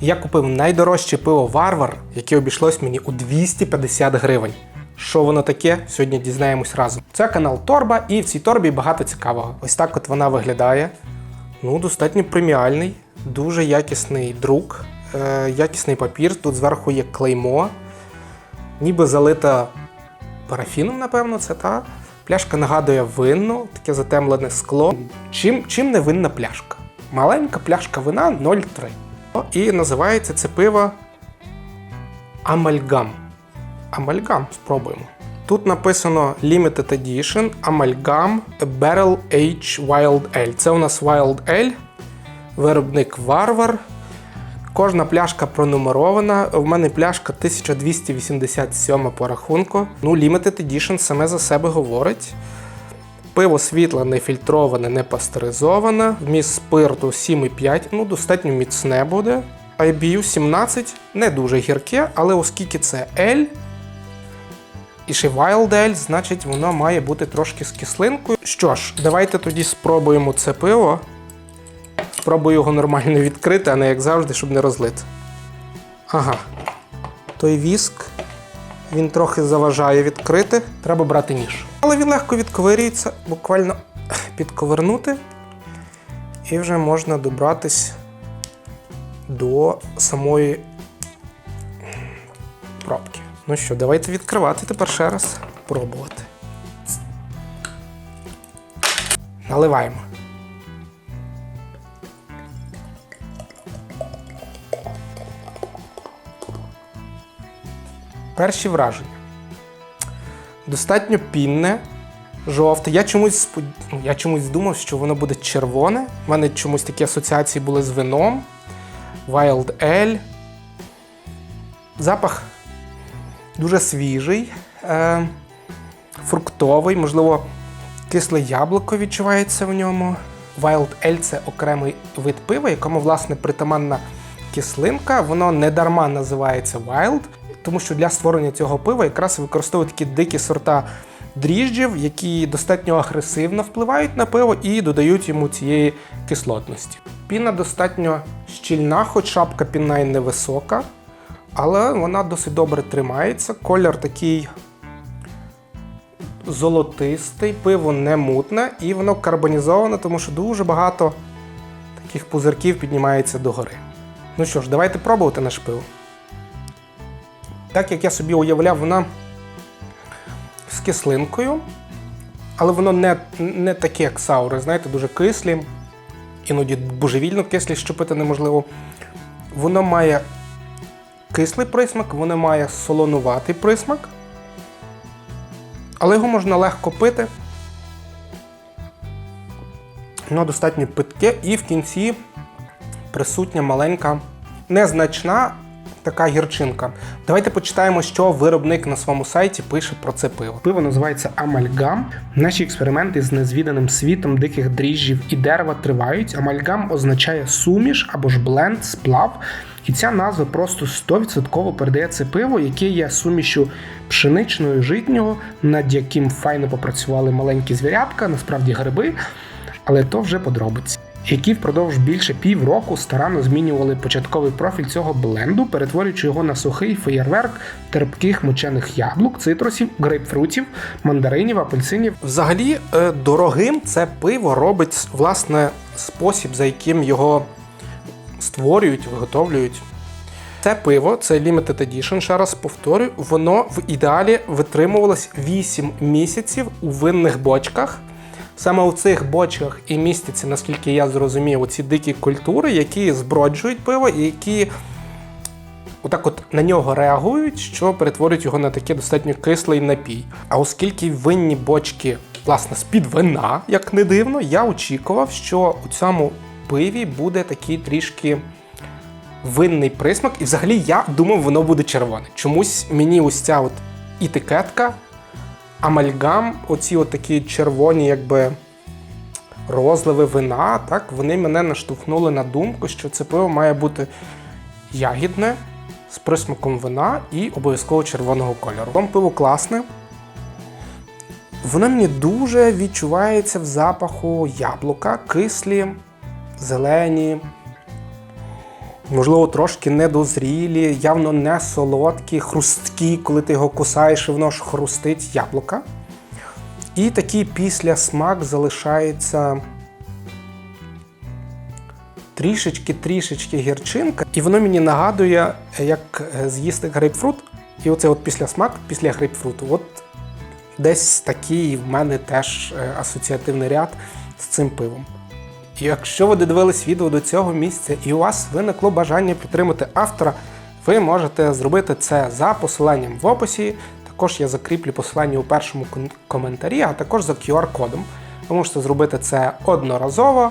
Я купив найдорожче пиво Варвар, яке обійшлось мені у 250 гривень. Що воно таке? Сьогодні дізнаємось разом. Це канал Торба, і в цій торбі багато цікавого. Ось так от вона виглядає. Ну, достатньо преміальний, дуже якісний друк, е, якісний папір. Тут зверху є клеймо, ніби залита парафіном, напевно, це та. Пляшка нагадує винну, таке затемлене скло. Чим, чим не винна пляшка? Маленька пляшка вина 0,3. І називається це пиво Амальгам. Амальгам, спробуємо. Тут написано Limited Edition Amalgam Barrel Age Wild Ale. Це у нас Wild Ale, виробник Варвар. Кожна пляшка пронумерована. У мене пляшка 1287 по рахунку. Ну, Limited Edition саме за себе говорить. Пиво світле, не фільтроване, не пастеризоване. Вміст спирту 7,5, ну достатньо міцне буде. IBU 17, не дуже гірке, але оскільки це L, і ще Wild Ale, значить воно має бути трошки з кислинкою. Що ж, давайте тоді спробуємо це пиво. Спробую його нормально відкрити, а не як завжди, щоб не розлити. Ага. Той віск. Він трохи заважає відкрити. Треба брати ніж. Але він легко відковирюється, буквально підковернути. І вже можна добратись до самої пробки. Ну що, давайте відкривати тепер ще раз. Пробувати. Наливаємо. Перші враження. Достатньо пінне, жовте. Я чомусь ну, я чомусь думав, що воно буде червоне. У мене чомусь такі асоціації були з вином. Wild Ale. Запах дуже свіжий, е, фруктовий, можливо, кисле яблуко відчувається в ньому. Wild Ale – це окремий вид пива, якому, власне, притаманна кислинка. Воно не дарма називається Wild, тому що для створення цього пива якраз використовують такі дикі сорта дріжджів, які достатньо агресивно впливають на пиво і додають йому цієї кислотності. Піна достатньо щільна, хоч шапка пінна і невисока, але вона досить добре тримається. Колір такий золотистий, пиво не мутне і воно карбонізоване, тому що дуже багато таких пузирків піднімається догори. Ну що ж, давайте пробувати наше пиво. Так як я собі уявляв, вона з кислинкою, але воно не, не таке, як саури, знаєте, дуже кислі, іноді божевільно кислі, що пити неможливо. Воно має кислий присмак, воно має солонуватий присмак, але його можна легко пити. Воно достатньо питке і в кінці присутня маленька, незначна така гірчинка. Давайте почитаємо, що виробник на своєму сайті пише про це пиво. Пиво називається Амальгам. Наші експерименти з незвіданим світом диких дріжджів і дерева тривають. Амальгам означає суміш або ж бленд, сплав. І ця назва просто 100% передає це пиво, яке є сумішю пшеничного і житнього, над яким файно попрацювали маленькі звірятка, насправді гриби, але то вже подробиці. Які впродовж більше півроку старанно змінювали початковий профіль цього бленду, перетворюючи його на сухий феєрверк терпких мочених яблук, цитрусів, грейпфрутів, мандаринів, апельсинів. Взагалі, е, дорогим це пиво робить власне спосіб, за яким його створюють, виготовлюють. Це пиво, це Limited Edition, ще раз повторюю, воно в ідеалі витримувалось 8 місяців у винних бочках. Саме у цих бочках і містяться, наскільки я зрозумів, оці дикі культури, які зброджують пиво і які отак от на нього реагують, що перетворюють його на такий достатньо кислий напій. А оскільки винні бочки, власне, з-під вина, як не дивно, я очікував, що у цьому пиві буде такий трішки винний присмак, і взагалі я думав, воно буде червоне. Чомусь мені ось ця от етикетка, амальгам, оці от такі червоні, якби розливи вина, так, вони мене наштовхнули на думку, що це пиво має бути ягідне, з присмаком вина і обов'язково червоного кольору. Вам пиво класне. Воно мені дуже відчувається в запаху яблука, кислі, зелені, Можливо, трошки недозрілі, явно не солодкі, хрусткі, коли ти його кусаєш, і воно ж хрустить яблука. І такий після смак залишається трішечки-трішечки гірчинка. І воно мені нагадує, як е, з'їсти грейпфрут. І оце от після смак, після грейпфруту. От десь такий в мене теж е, асоціативний ряд з цим пивом. Якщо ви додивились відео до цього місця і у вас виникло бажання підтримати автора, ви можете зробити це за посиланням в описі. Також я закріплю посилання у першому коментарі, а також за QR-кодом. Ви можете зробити це одноразово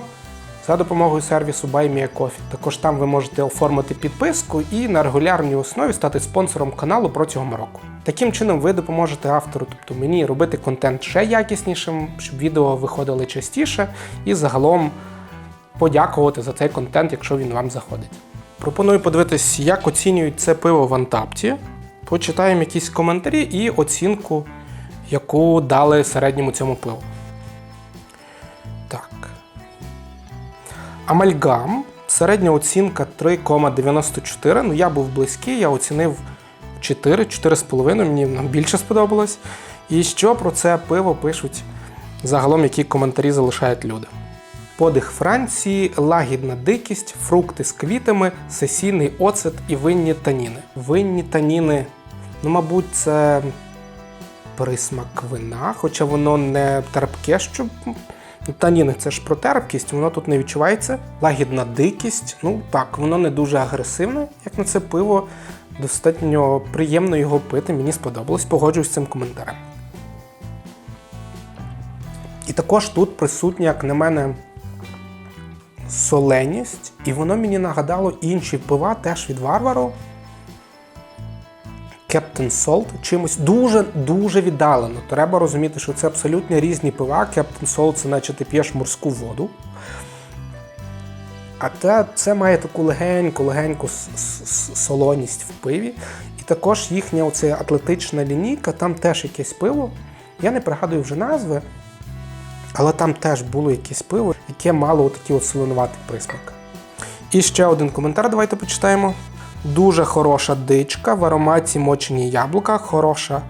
за допомогою сервісу BuyMeACoffee. Також там ви можете оформити підписку і на регулярній основі стати спонсором каналу протягом року. Таким чином ви допоможете автору, тобто мені робити контент ще якіснішим, щоб відео виходили частіше, і загалом подякувати за цей контент, якщо він вам заходить. Пропоную подивитись, як оцінюють це пиво в Антапті. Почитаємо якісь коментарі і оцінку, яку дали середньому цьому пиву. Так. Амальгам. Середня оцінка 3,94. Ну, я був близький, я оцінив 4, 4,5, мені воно більше сподобалось. І що про це пиво пишуть загалом, які коментарі залишають люди. Подих Франції, лагідна дикість, фрукти з квітами, сесійний оцет і винні таніни. Винні таніни, ну, мабуть, це присмак вина, хоча воно не терпке, що Таніни це ж про терпкість, воно тут не відчувається. Лагідна дикість. Ну так, воно не дуже агресивне, як на це пиво. Достатньо приємно його пити, мені сподобалось, погоджуюсь з цим коментарем. І також тут присутня, як на мене, соленість, і воно мені нагадало інші пива теж від варвару. Captain Salt чимось дуже-дуже віддалено. Треба розуміти, що це абсолютно різні пива. Captain Salt це наче ти п'єш морську воду. А те, це має таку легеньку-легеньку солоність в пиві. І також їхня оця атлетична лінійка, там теж якесь пиво. Я не пригадую вже назви, але там теж було якесь пиво, яке мало отакий от солонуватий присмак. І ще один коментар, давайте почитаємо. Дуже хороша дичка, в ароматі мочені яблука, хороша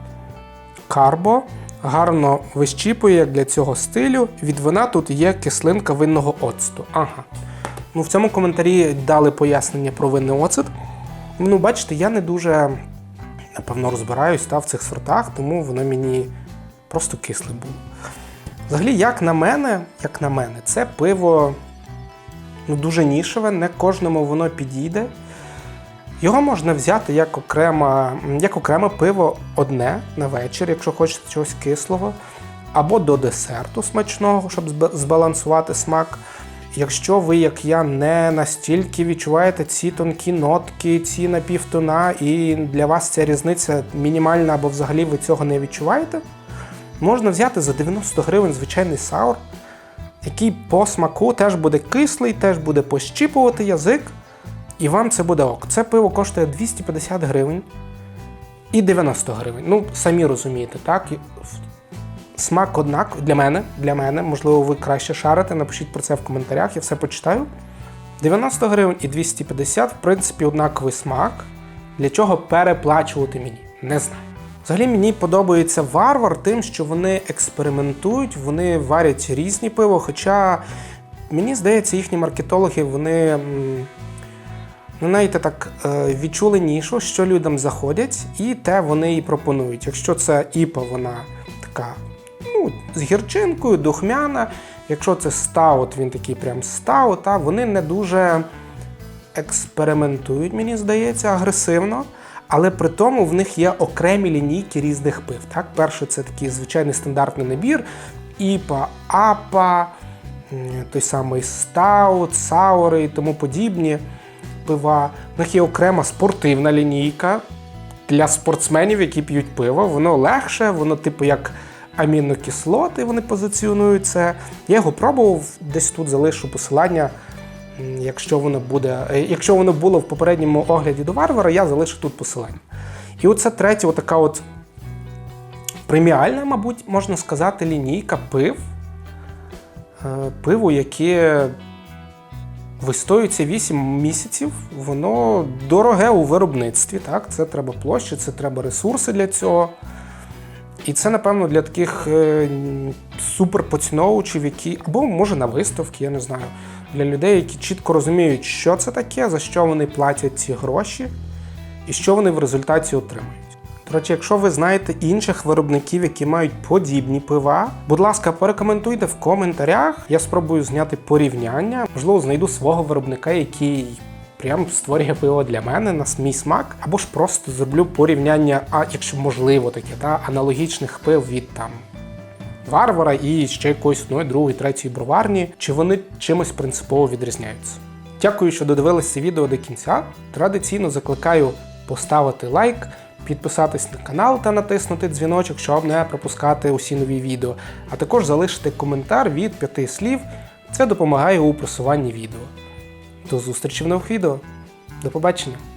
карбо, гарно вищіпує як для цього стилю. Від вина тут є кислинка винного оцту. Ага. Ну, В цьому коментарі дали пояснення про винний оцет. Ну, бачите, я не дуже, напевно, розбираюсь та, в цих сортах, тому воно мені просто кисле було. Взагалі, як на мене, як на мене, це пиво ну, дуже нішеве, не кожному воно підійде. Його можна взяти як окрема, як окреме пиво одне на вечір, якщо хочете чогось кислого, або до десерту смачного, щоб збалансувати смак. Якщо ви, як я, не настільки відчуваєте ці тонкі нотки, ці напівтона, і для вас ця різниця мінімальна або взагалі ви цього не відчуваєте, можна взяти за 90 гривень звичайний саур, який по смаку теж буде кислий, теж буде пощіпувати язик. І вам це буде ок. Це пиво коштує 250 гривень і 90 гривень. Ну, самі розумієте, так? Смак однак для мене, для мене, можливо, ви краще шарите, напишіть про це в коментарях, я все почитаю. 90 гривень і 250, в принципі, однаковий смак. Для чого переплачувати мені? Не знаю. Взагалі мені подобається варвар тим, що вони експериментують, вони варять різні пиво. Хоча мені здається, їхні маркетологи вони ну, знаєте, так е, відчули нішу, що людям заходять, і те вони і пропонують. Якщо це іпа, вона така ну, з гірчинкою, духмяна. Якщо це стаут, він такий прям стаут, а вони не дуже експериментують, мені здається, агресивно. Але при тому в них є окремі лінійки різних пив. Так? Перше, це такий звичайний стандартний набір: іпа, апа, той самий стаут, саури і тому подібні пива. В них є окрема спортивна лінійка для спортсменів, які п'ють пиво. Воно легше, воно, типу, як амінокислоти, вони позиціонують це. Я його пробував, десь тут залишу посилання. Якщо воно буде, е, якщо воно було в попередньому огляді до варвара, я залишу тут посилання. І оце третя, отака от преміальна, мабуть, можна сказати, лінійка пив. Е, пиво, яке вистоюється 8 місяців, воно дороге у виробництві. Так? Це треба площі, це треба ресурси для цього. І це, напевно, для таких е, суперпоціновувачів, які або може на виставки, я не знаю, для людей, які чітко розуміють, що це таке, за що вони платять ці гроші, і що вони в результаті отримують. До речі, якщо ви знаєте інших виробників, які мають подібні пива, будь ласка, порекомендуйте в коментарях. Я спробую зняти порівняння. Можливо, знайду свого виробника, який прям створює пиво для мене на мій смак, або ж просто зроблю порівняння, а якщо можливо таке, та аналогічних пив від там. Варвара і ще якоїсь одної, другої, третьої броварні, чи вони чимось принципово відрізняються. Дякую, що додивились це відео до кінця. Традиційно закликаю поставити лайк, підписатись на канал та натиснути дзвіночок, щоб не пропускати усі нові відео, а також залишити коментар від п'яти слів. Це допомагає у просуванні відео. До зустрічі в нових відео. До побачення!